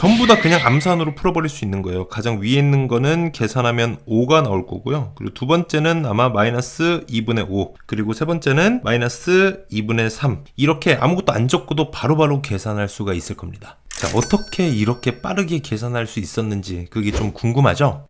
전부 다 그냥 암산으로 풀어버릴 수 있는 거예요. 가장 위에 있는 거는 계산하면 5가 나올 거고요. 그리고 두 번째는 아마 마이너스 2분의 5. 그리고 세 번째는 마이너스 2분의 3. 이렇게 아무것도 안 적고도 바로바로 계산할 수가 있을 겁니다. 자, 어떻게 이렇게 빠르게 계산할 수 있었는지 그게 좀 궁금하죠?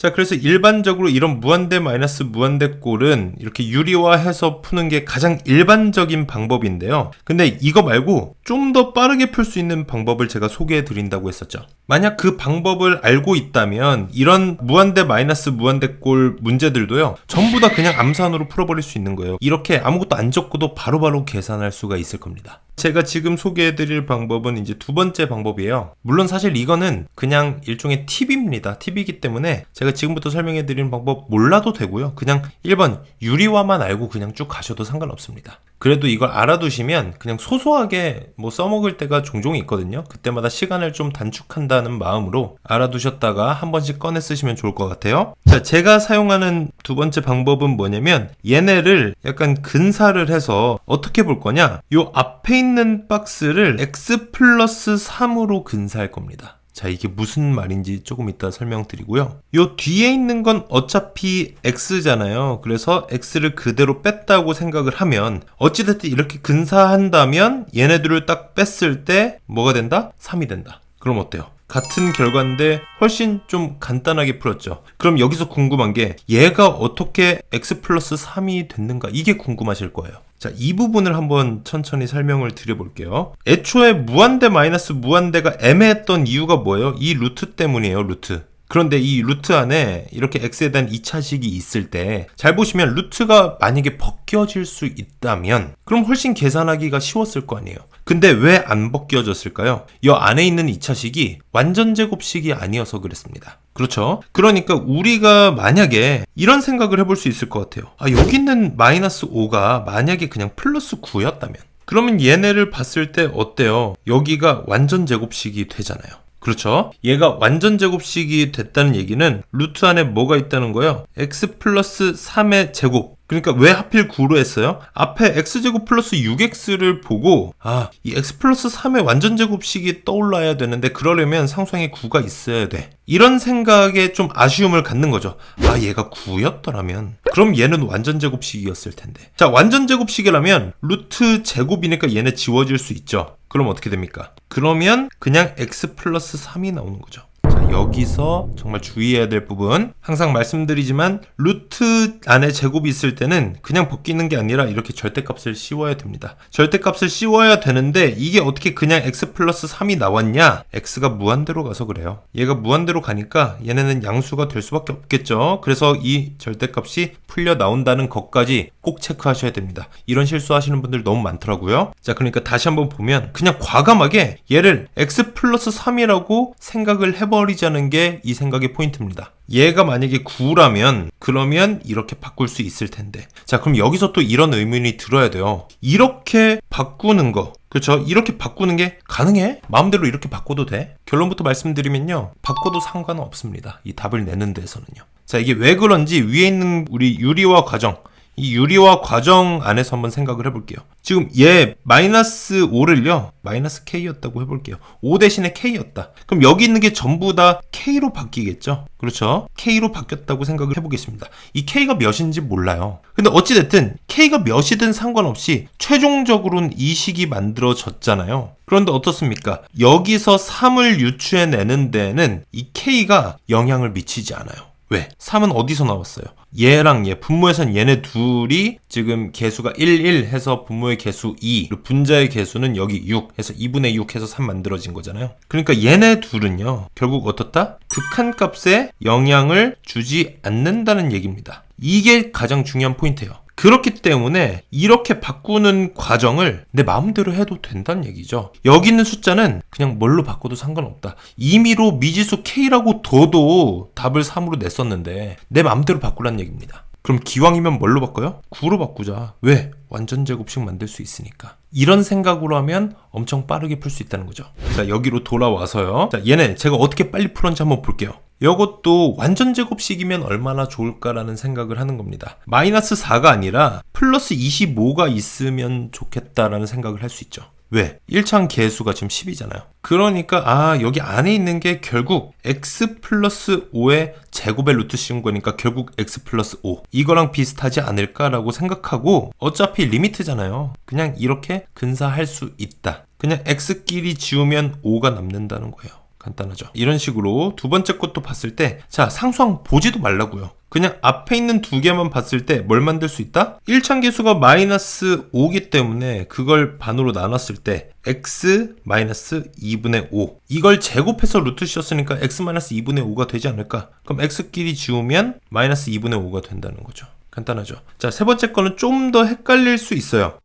자, 그래서 일반적으로 이런 무한대 마이너스 무한대 꼴은 이렇게 유리화해서 푸는 게 가장 일반적인 방법인데요. 근데 이거 말고 좀 더 빠르게 풀 수 있는 방법을 제가 소개해 드린다고 했었죠. 만약 그 방법을 알고 있다면 이런 무한대 마이너스 무한대 꼴 문제들도요. 전부 다 그냥 암산으로 풀어버릴 수 있는 거예요. 이렇게 아무것도 안 적고도 바로바로 계산할 수가 있을 겁니다. 제가 지금 소개해드릴 방법은 이제 두 번째 방법이에요. 물론 사실 이거는 그냥 일종의 팁입니다. 팁이기 때문에 제가 지금부터 설명해드리는 방법 몰라도 되고요. 그냥 1번 유리화만 알고 그냥 쭉 가셔도 상관없습니다. 그래도 이걸 알아두시면 그냥 소소하게 뭐 써먹을 때가 종종 있거든요. 그때마다 시간을 좀 단축한다는 마음으로 알아두셨다가 한 번씩 꺼내 쓰시면 좋을 것 같아요. 자, 제가 사용하는 두 번째 방법은 뭐냐면 얘네를 약간 근사를 해서 어떻게 볼 거냐? 요 앞에 있는 박스를 x 플러스 3으로 근사할 겁니다. 자, 이게 무슨 말인지 조금 이따 설명드리고요. 요 뒤에 있는 건 어차피 x잖아요. 그래서 x를 그대로 뺐다고 생각을 하면 어찌됐든 이렇게 근사한다면 얘네들을 딱 뺐을 때 뭐가 된다? 3이 된다. 그럼 어때요? 같은 결과인데 훨씬 좀 간단하게 풀었죠. 그럼 여기서 궁금한 게 얘가 어떻게 x 플러스 3이 됐는가 이게 궁금하실 거예요. 자, 이 부분을 한번 천천히 설명을 드려볼게요. 애초에 무한대 마이너스 무한대가 애매했던 이유가 뭐예요? 이 루트 때문이에요, 루트. 그런데 이 루트 안에 이렇게 x에 대한 2차식이 있을 때 잘 보시면 루트가 만약에 벗겨질 수 있다면 그럼 훨씬 계산하기가 쉬웠을 거 아니에요. 근데 왜 안 벗겨졌을까요? 이 안에 있는 2차식이 완전 제곱식이 아니어서 그랬습니다. 그렇죠? 그러니까 우리가 만약에 이런 생각을 해볼 수 있을 것 같아요. 아, 여기 있는 마이너스 5가 만약에 그냥 플러스 9였다면 그러면 얘네를 봤을 때 어때요? 여기가 완전 제곱식이 되잖아요. 그렇죠. 얘가 완전 제곱식이 됐다는 얘기는 루트 안에 뭐가 있다는 거예요? x 플러스 3의 제곱. 그러니까 왜 하필 9로 했어요? 앞에 x제곱 플러스 6x를 보고 아, 이 x 플러스 3의 완전 제곱식이 떠올라야 되는데 그러려면 상수항에 9가 있어야 돼. 이런 생각에 좀 아쉬움을 갖는 거죠. 아, 얘가 9였더라면 그럼 얘는 완전 제곱식이었을 텐데. 자, 완전 제곱식이라면 루트 제곱이니까 얘네 지워질 수 있죠. 그럼 어떻게 됩니까? 그러면 그냥 x 플러스 3이 나오는 거죠. 자, 여기서 정말 주의해야 될 부분. 항상 말씀드리지만, 루트 안에 제곱이 있을 때는 그냥 벗기는 게 아니라 이렇게 절대값을 씌워야 됩니다. 절대값을 씌워야 되는데, 이게 어떻게 그냥 x 플러스 3이 나왔냐? x가 무한대로 가서 그래요. 얘가 무한대로 가니까 얘네는 양수가 될 수밖에 없겠죠. 그래서 이 절대값이 풀려 나온다는 것까지 꼭 체크하셔야 됩니다. 이런 실수하시는 분들 너무 많더라고요. 자, 그러니까 다시 한번 보면 그냥 과감하게 얘를 x 플러스 3이라고 생각을 해버리 자는 게 이 생각의 포인트입니다. 얘가 만약에 9라면 그러면 이렇게 바꿀 수 있을 텐데. 자, 그럼 여기서 또 이런 의문이 들어야 돼요. 이렇게 바꾸는 거. 그렇죠? 이렇게 바꾸는 게 가능해? 마음대로 이렇게 바꿔도 돼? 결론부터 말씀드리면요. 바꿔도 상관은 없습니다. 이 답을 내는 데서는요. 자, 이게 왜 그런지 위에 있는 우리 유리화 과정 이 유리화 과정 안에서 한번 생각을 해볼게요. 지금 얘 마이너스 5를요 마이너스 k였다고 해볼게요. 5 대신에 k였다. 그럼 여기 있는 게 전부 다 k로 바뀌겠죠? 그렇죠? k로 바뀌었다고 생각을 해보겠습니다. 이 k가 몇인지 몰라요. 근데 어찌됐든 k가 몇이든 상관없이 최종적으로는 이 식이 만들어졌잖아요. 그런데 어떻습니까? 여기서 3을 유추해내는 데는 이 k가 영향을 미치지 않아요. 왜? 3은 어디서 나왔어요? 얘랑 얘, 분모에선 얘네 둘이 지금 개수가 1, 1 해서 분모의 개수 2, 그리고 분자의 개수는 여기 6 해서 2분의 6 해서 3 만들어진 거잖아요. 그러니까 얘네 둘은요, 결국 어떻다? 극한값에 영향을 주지 않는다는 얘기입니다. 이게 가장 중요한 포인트예요. 그렇기 때문에 이렇게 바꾸는 과정을 내 마음대로 해도 된다는 얘기죠. 여기 있는 숫자는 그냥 뭘로 바꿔도 상관없다. 임의로 미지수 K라고 둬도 답을 3으로 냈었는데 내 마음대로 바꾸라는 얘기입니다. 그럼 기왕이면 뭘로 바꿔요? 9로 바꾸자. 왜? 완전 제곱식 만들 수 있으니까. 이런 생각으로 하면 엄청 빠르게 풀 수 있다는 거죠. 자, 여기로 돌아와서요. 자, 얘네 제가 어떻게 빨리 풀었는지 한번 볼게요. 이것도 완전 제곱식이면 얼마나 좋을까라는 생각을 하는 겁니다. 마이너스 4가 아니라 플러스 25가 있으면 좋겠다라는 생각을 할 수 있죠. 왜? 1창 개수가 지금 10이잖아요. 그러니까 아 여기 안에 있는 게 결국 x 플러스 5의 제곱의 루트 씌운 거니까 결국 x 플러스 5 이거랑 비슷하지 않을까라고 생각하고 어차피 리미트잖아요. 그냥 이렇게 근사할 수 있다. 그냥 x끼리 지우면 5가 남는다는 거예요. 간단하죠. 이런 식으로 두 번째 것도 봤을 때, 자, 상수항 보지도 말라고요. 그냥 앞에 있는 두 개만 봤을 때 뭘 만들 수 있다? 1창 개수가 마이너스 5기 때문에 그걸 반으로 나눴을 때 x 마이너스 2분의 5 이걸 제곱해서 루트 씌웠으니까 x 마이너스 2분의 5가 되지 않을까? 그럼 x끼리 지우면 마이너스 2분의 5가 된다는 거죠. 간단하죠. 자, 세 번째 거는 좀 더 헷갈릴 수 있어요.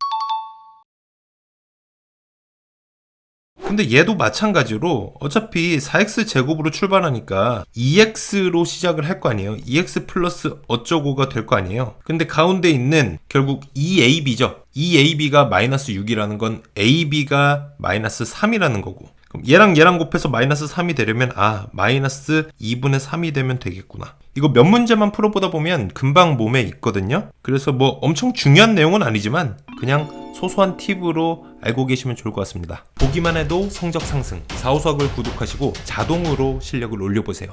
근데 얘도 마찬가지로 어차피 4x 제곱으로 출발하니까 2x로 시작을 할 거 아니에요. 2x 플러스 어쩌고가 될 거 아니에요. 근데 가운데 있는 결국 2ab죠. 2ab가 마이너스 6이라는 건 ab가 마이너스 3이라는 거고. 그럼 얘랑 얘랑 곱해서 마이너스 3이 되려면 아 마이너스 2분의 3이 되면 되겠구나. 이거 몇 문제만 풀어보다 보면 금방 몸에 있거든요. 그래서 뭐 엄청 중요한 내용은 아니지만 그냥 소소한 팁으로 알고 계시면 좋을 것 같습니다. 보기만 해도 성적 상승. 사후수학을 구독하시고 자동으로 실력을 올려보세요.